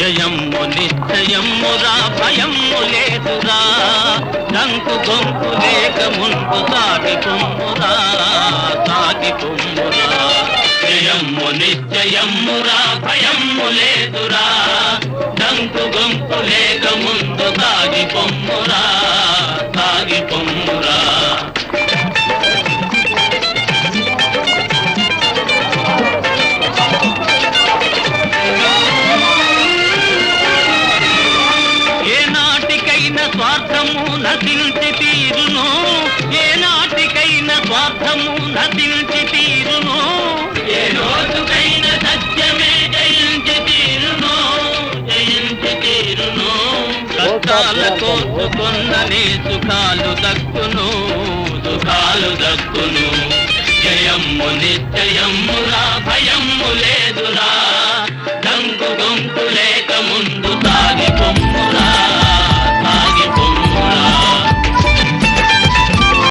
జయము నిశ్చయము రా భయము లేదురా డంకు గొంపు లేక ముందు సాగి పొమ్మురా సాగి పొమ్మురా జయము నిశ్చయము రా భయము లేదురా డంకు గొంపు లేక ముందు సాగి పొమ్మురా స్వార్థము నశించి తీరును. ఏ నాటికైనా స్వార్థము నశించి తీరును. ఏ రోజుకైనా సత్యమే జయించి తీరును. జయించి తీరును. కష్టాల కోసుకున్ననే సుఖాలు దక్కును. సుఖాలు దక్కును. జయమ్ము నిశ్చయమ్మురా రాభై